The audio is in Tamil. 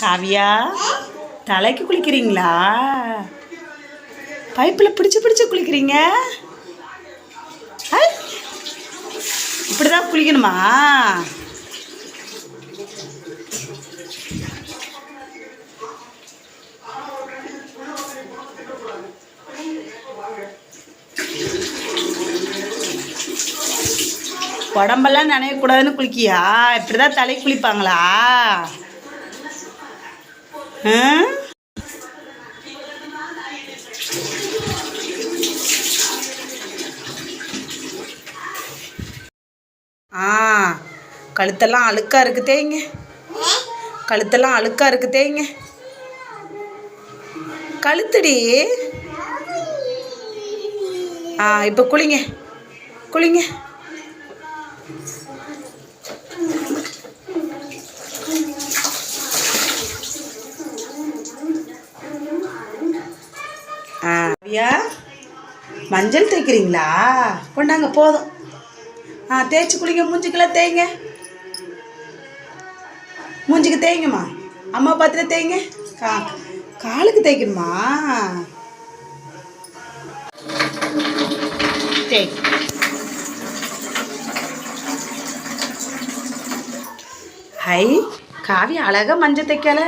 காவியா தலைக்கு குளிக்கிறீங்களா பைப்பில் பிடிச்சு பிடிச்சு குளிக்கிறீங்க ஐ! இப்படிதான் குளிக்கணுமா உடம்பெல்லாம் நனையக்கூடாதுன்னு குளிக்கியா? இப்படிதான் தலை குளிப்பாங்களா? ஆ? ஆ கழுத்தெல்லாம் அழுக்கா இருக்குதேங்க கழுத்தெல்லாம் அழுக்காக இருக்குதேங்க கழுத்துடி. ஆ இப்போ குளிங்க. குளிங்க. ஐயா மஞ்சள் தேய்க்கிறீங்களா? கொண்டாங்க போதும். ஆ தேய்ச்சி குளிங்க மூஞ்சிக்கெல்லாம் தேய்ங்க. மூஞ்சிக்கு தேய்ங்கம்மா. அம்மா பார்த்துட்டு தேய்ங்க. கா காலுக்கு தேய்க்கணுமா? தேய். ஹை காவி அழகா மஞ்சள் தைக்கல.